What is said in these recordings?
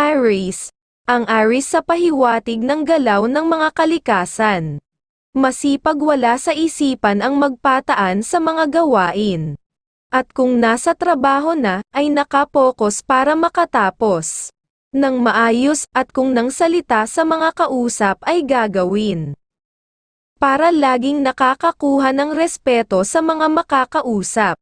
Aries. Ang Aries sa pahiwatig ng galaw ng mga kalikasan. Masipag wala sa isipan ang magpataan sa mga gawain. At kung nasa trabaho na, ay nakapokus para makatapos. Nang maayos at kung nang salita sa mga kausap ay gagawin. Para laging nakakakuha ng respeto sa mga makakausap.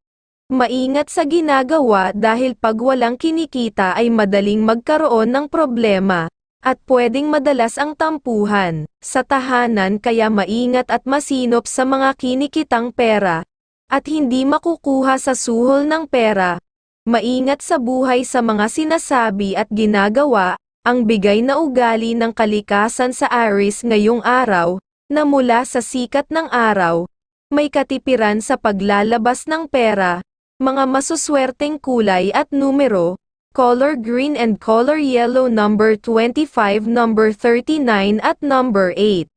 Maingat sa ginagawa dahil pag walang kinikita ay madaling magkaroon ng problema, at pwedeng madalas ang tampuhan, sa tahanan kaya maingat at masinop sa mga kinikitang pera, at hindi makukuha sa suhol ng pera. Maingat sa buhay sa mga sinasabi at ginagawa, ang bigay na ugali ng kalikasan sa Aries ngayong araw, na mula sa sikat ng araw, may katipiran sa paglalabas ng pera, mga masuswerteng kulay at numero, color green and color yellow number 25 number 39 at number 8.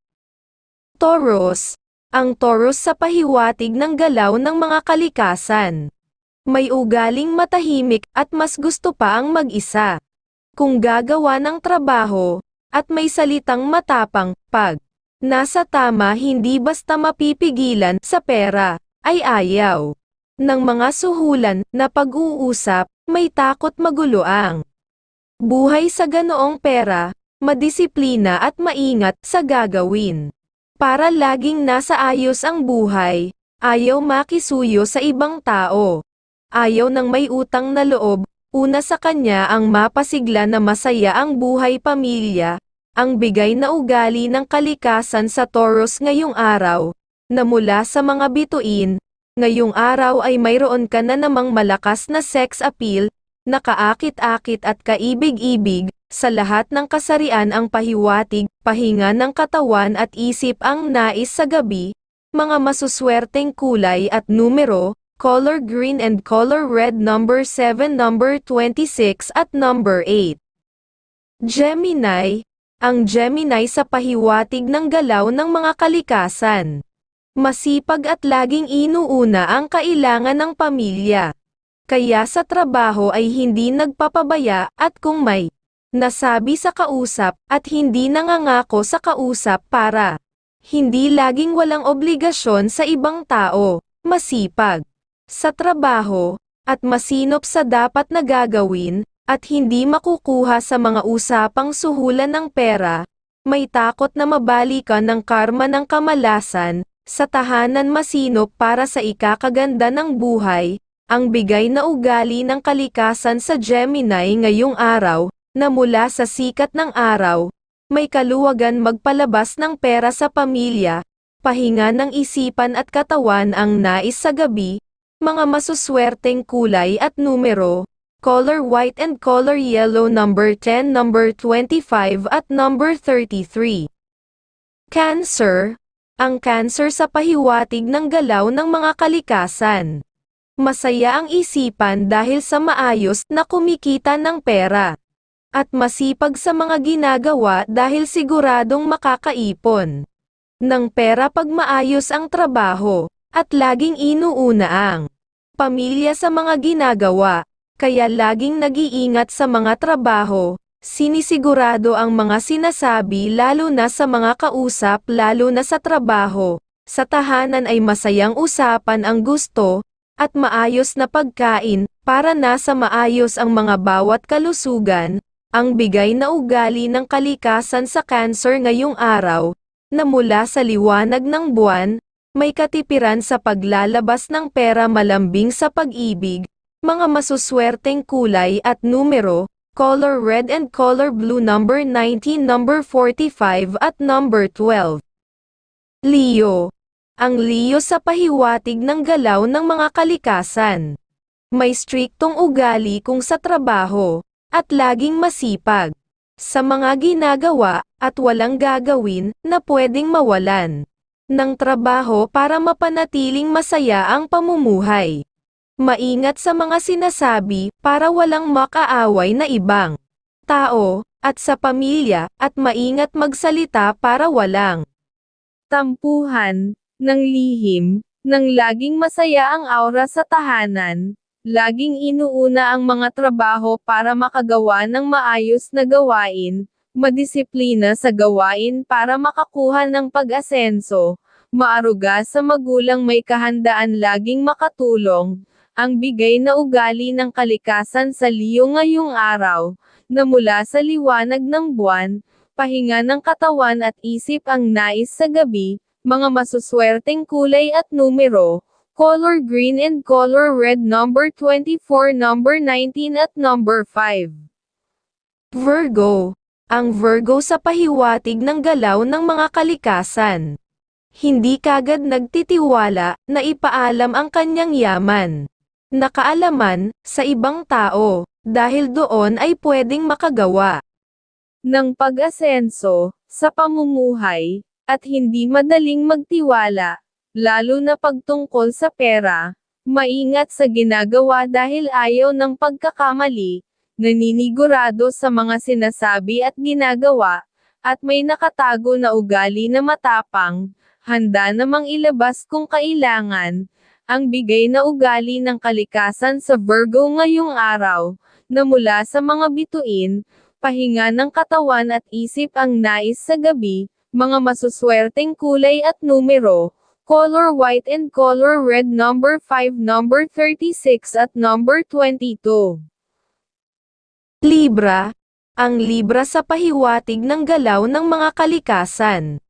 Taurus. Ang Taurus sa pahiwatig ng galaw ng mga kalikasan. May ugaling matahimik at mas gusto pa ang mag-isa. Kung gagawa ng trabaho, at may salitang matapang, pag nasa tama hindi basta mapipigilan sa pera, ay ayaw. Ng mga suhulan na pag-uusap, may takot maguluang. Buhay sa ganoong pera, madisiplina at maingat sa gagawin. Para laging nasa ayos ang buhay, ayaw makisuyo sa ibang tao. Ayaw ng may utang na loob, una sa kanya ang mapasigla na masaya ang buhay pamilya, ang bigay na ugali ng kalikasan sa Taurus ngayong araw, na mula sa mga bituin, ngayong araw ay mayroon ka na namang malakas na sex appeal, nakaakit-akit at kaibig-ibig, sa lahat ng kasarian ang pahiwatig, pahinga ng katawan at isip ang nais sa gabi, mga masuswerteng kulay at numero, color green and color red number 7 number 26 at number 8. Gemini, ang Gemini sa pahiwatig ng galaw ng mga kalikasan. Masipag at laging inuuna ang kailangan ng pamilya. Kaya sa trabaho ay hindi nagpapabaya at kung may nasabi sa kausap at hindi nangangako sa kausap para hindi laging walang obligasyon sa ibang tao, masipag sa trabaho, at masinop sa dapat na gagawin, at hindi makukuha sa mga usapang suhulan ng pera, may takot na mabalikan ng karma ng kamalasan, sa tahanan masinop para sa ikakaganda ng buhay, ang bigay na ugali ng kalikasan sa Gemini ngayong araw, na mula sa sikat ng araw, may kaluwagan magpalabas ng pera sa pamilya, pahinga ng isipan at katawan ang nais sa gabi, mga masuswerteng kulay at numero, color white and color yellow number 10 number 25 at number 33. Cancer, ang cancer sa pahiwatig ng galaw ng mga kalikasan. Masaya ang isipan dahil sa maayos na kumikita ng pera. At masipag sa mga ginagawa dahil siguradong makakaipon. Ng pera pag maayos ang trabaho, at laging inuuna ang pamilya sa mga ginagawa, kaya laging nag-iingat sa mga trabaho, sinisigurado ang mga sinasabi lalo na sa mga kausap lalo na sa trabaho, sa tahanan ay masayang usapan ang gusto, at maayos na pagkain, para nasa maayos ang mga bawat kalusugan, ang bigay na ugali ng kalikasan sa cancer ngayong araw, na mula sa liwanag ng buwan, may katipiran sa paglalabas ng pera malambing sa pag-ibig, mga masuswerteng kulay at numero, color red and color blue number 19 number 45 at number 12. Leo. Ang Leo sa pahiwatig ng galaw ng mga kalikasan. May striktong ugali kung sa trabaho, at laging masipag. Sa mga ginagawa, at walang gagawin, na pwedeng mawalan ng trabaho para mapanatiling masaya ang pamumuhay. Maingat sa mga sinasabi para walang makaaway na ibang tao, at sa pamilya, at maingat magsalita para walang tampuhan, ng lihim, nang laging masaya ang aura sa tahanan, laging inuuna ang mga trabaho para makagawa ng maayos na gawain, madisiplina sa gawain para makakuha ng pag-asenso, maaruga sa magulang may kahandaan laging makatulong, ang bigay na ugali ng kalikasan sa liyo ngayong araw, na mula sa liwanag ng buwan, pahinga ng katawan at isip ang nais sa gabi, mga masuswerteng kulay at numero, color green and color red number 24 number 19 at number 5. Virgo. Ang Virgo sa pahiwatig ng galaw ng mga kalikasan. Hindi kagad nagtitiwala na ipaalam ang kanyang yaman. Nakaalaman, sa ibang tao, dahil doon ay pwedeng makagawa. ng pag-asenso, sa pamumuhay, at hindi madaling magtiwala, lalo na pagtungkol sa pera, maingat sa ginagawa dahil ayaw ng pagkakamali, naninigurado sa mga sinasabi at ginagawa, at may nakatago na ugali na matapang, handa namang ilabas kung kailangan, ang bigay na ugali ng kalikasan sa Virgo ngayong araw, na mula sa mga bituin, pahinga ng katawan at isip ang nais sa gabi, mga masuswerteng kulay at numero, color white and color red number 5 number 36 at number 22. Libra. Ang Libra sa pahiwatig ng galaw ng mga kalikasan.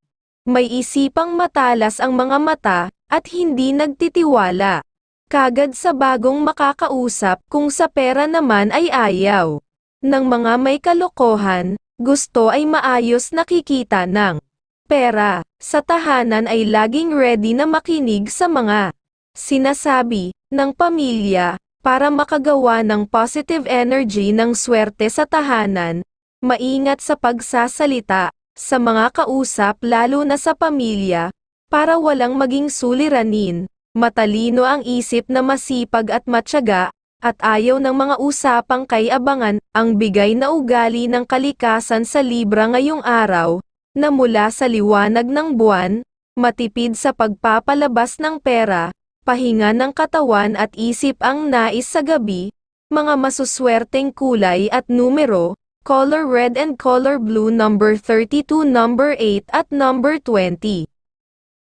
May isipang matalas ang mga mata, at hindi nagtitiwala. Kagad sa bagong makakausap kung sa pera naman ay ayaw. Ng mga may kalokohan, gusto ay maayos nakikita ng pera. Sa tahanan ay laging ready na makinig sa mga sinasabi ng pamilya, para makagawa ng positive energy ng swerte sa tahanan, maingat sa pagsasalita, sa mga kausap lalo na sa pamilya, para walang maging suliranin, matalino ang isip na masipag at matyaga, at ayaw ng mga usapang kay abangan, ang bigay na ugali ng kalikasan sa Libra ngayong araw, na mula sa liwanag ng buwan, matipid sa pagpapalabas ng pera, pahinga ng katawan at isip ang nais sa gabi, mga masuswerteng kulay at numero, color red and color blue number 32 number 8 at number 20.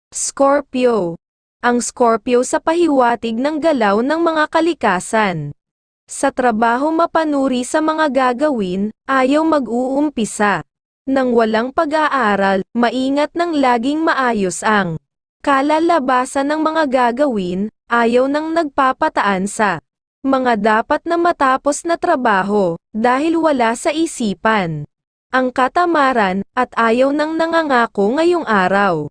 Scorpio. Ang Scorpio sa pahiwatig ng galaw ng mga kalikasan. Sa trabaho mapanuri sa mga gagawin, ayaw mag-uumpisa. Nang walang pag-aaral, maingat ng laging maayos ang kalalabasan ng mga gagawin, ayaw nang nagpapataan sa mga dapat na matapos na trabaho, dahil wala sa isipan. Ang katamaran, at ayaw nang nangangako ngayong araw.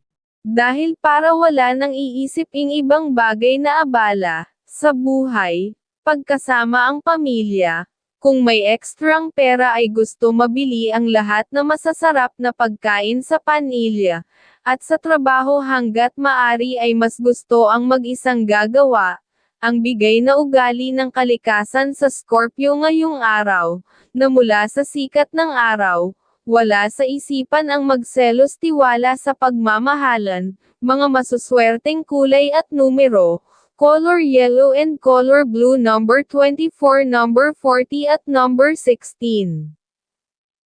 Dahil para wala nang iisip ing ibang bagay na abala, sa buhay, pagkasama ang pamilya, kung may ekstrang pera ay gusto mabili ang lahat na masasarap na pagkain sa panilya, at sa trabaho hanggat maari ay mas gusto ang mag-isang gagawa, ang bigay na ugali ng kalikasan sa Scorpio ngayong araw, na mula sa sikat ng araw, wala sa isipan ang magselos tiwala sa pagmamahalan, mga masuswerteng kulay at numero, color yellow and color blue number 24 number 40 at number 16.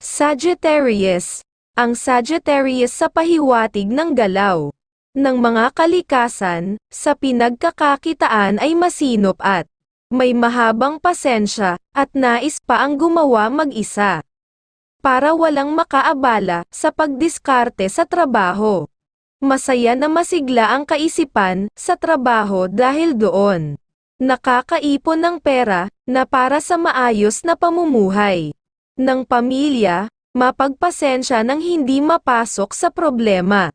Sagittarius. Ang Sagittarius sa pahiwatig ng galaw ng mga kalikasan, sa pinagkakakitaan ay masinop at may mahabang pasensya, at nais pa ang gumawa mag-isa. Para walang makaabala sa pagdiskarte sa trabaho. Masaya na masigla ang kaisipan sa trabaho dahil doon. Nakakaipon ng pera na para sa maayos na pamumuhay ng pamilya, mapagpasensya ng hindi mapasok sa problema.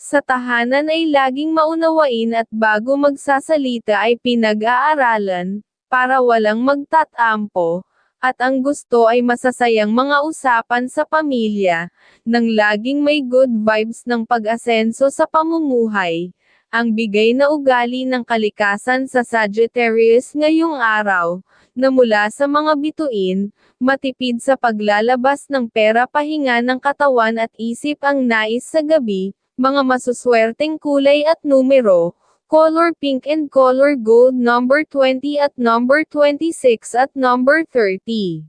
Sa tahanan ay laging maunawain at bago magsasalita ay pinag-aaralan, para walang magtatampo, at ang gusto ay masasayang mga usapan sa pamilya, nang laging may good vibes ng pag-asenso sa pamumuhay. Ang bigay na ugali ng kalikasan sa Sagittarius ngayong araw, na mula sa mga bituin, matipid sa paglalabas ng pera pahinga ng katawan at isip ang nais sa gabi, mga masuswerteng kulay at numero, color pink and color gold number 20 at number 26 at number 30.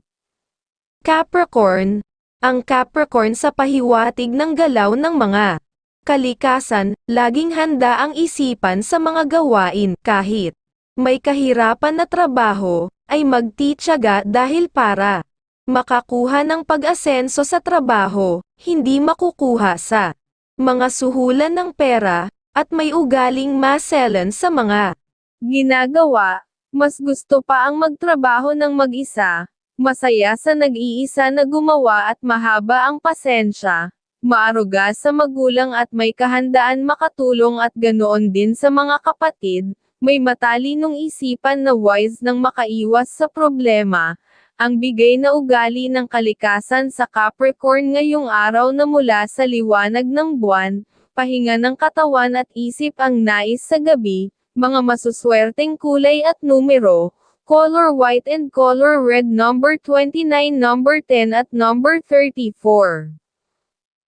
Capricorn, ang Capricorn sa pahiwatig ng galaw ng mga kalikasan, laging handa ang isipan sa mga gawain kahit may kahirapan na trabaho, ay magtitiyaga dahil para makakuha ng pag-asenso sa trabaho, hindi makukuha sa mga suhulan ng pera, at may ugaling maselan sa mga Ginagawa, mas gusto pa ang magtrabaho ng mag-isa, masaya sa nag-iisa na gumawa at mahaba ang pasensya, maaruga sa magulang at may kahandaan makatulong at ganoon din sa mga kapatid, may matalinong isipan na wise nang makaiwas sa problema, ang bigay na ugali ng kalikasan sa Capricorn ngayong araw na mula sa liwanag ng buwan, pahinga ng katawan at isip ang nais sa gabi, mga masuswerteng kulay at numero, color white and color red number 29 number 10 at number 34.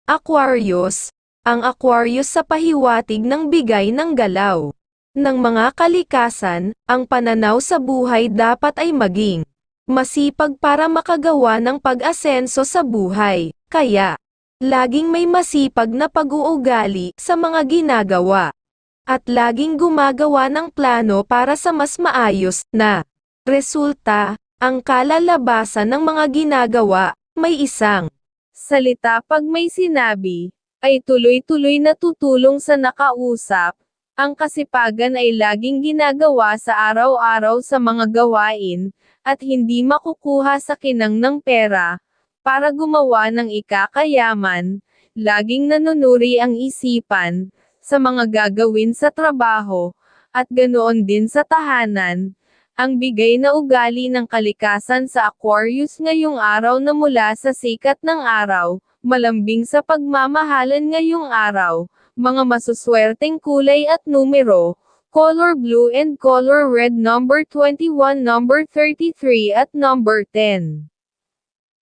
Aquarius, ang Aquarius sa pahiwatig ng bigay ng galaw. Ng mga kalikasan, ang pananaw sa buhay dapat ay maging masipag para makagawa ng pag-asenso sa buhay, kaya laging may masipag na pag-uugali sa mga ginagawa. At laging gumagawa ng plano para sa mas maayos na resulta, ang kalalabasan ng mga ginagawa, may isang Salita pag may sinabi, ay tuloy-tuloy na tutulong sa nakausap, ang kasipagan ay laging ginagawa sa araw-araw sa mga gawain, at hindi makukuha sa kinang ng pera, para gumawa ng ikakayaman, laging nanunuri ang isipan, sa mga gagawin sa trabaho, at ganoon din sa tahanan, ang bigay na ugali ng kalikasan sa Aquarius ngayong araw na mula sa sikat ng araw, malambing sa pagmamahalan ngayong araw, mga masuswerteng kulay at numero, color blue and color red number 21 number 33 at number 10.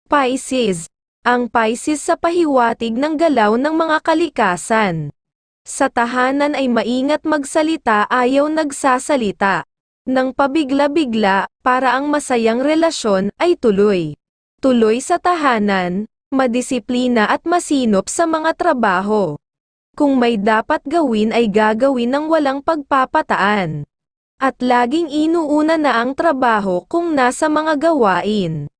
Pisces. Ang Pisces sa pahiwatig ng galaw ng mga kalikasan. Sa tahanan ay maingat magsalita ayaw nagsasalita. Nang pabigla-bigla, para ang masayang relasyon ay tuloy. Tuloy sa tahanan, madisiplina at masinop sa mga trabaho. Kung may dapat gawin ay gagawin ng walang pagpapataan. At laging inuuna na ang trabaho kung nasa mga gawain.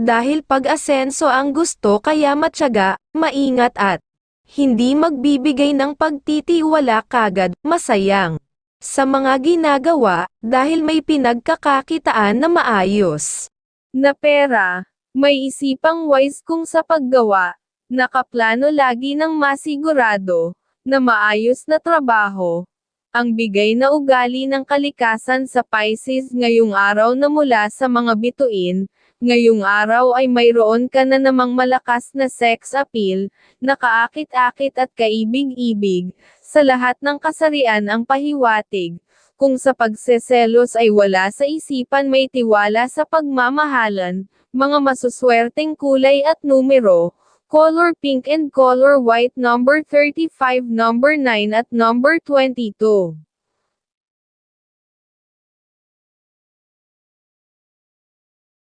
Dahil pag-asenso ang gusto kaya matyaga, maingat at hindi magbibigay ng pagtitiwala kagad, masayang. Sa mga ginagawa, dahil may pinagkakakitaan na maayos. Na pera, may isipang wise kung sa paggawa, nakaplano lagi ng masigurado, na maayos na trabaho. Ang bigay na ugali ng kalikasan sa Pisces ngayong araw na mula sa mga bituin, ngayong araw ay mayroon ka na namang malakas na sex appeal, nakaakit-akit at kaibig-ibig, sa lahat ng kasarian ang pahiwatig, kung sa pagseselos ay wala sa isipan may tiwala sa pagmamahalan, mga masuswerteng kulay at numero, color pink and color white number 35 number 9 at number 22.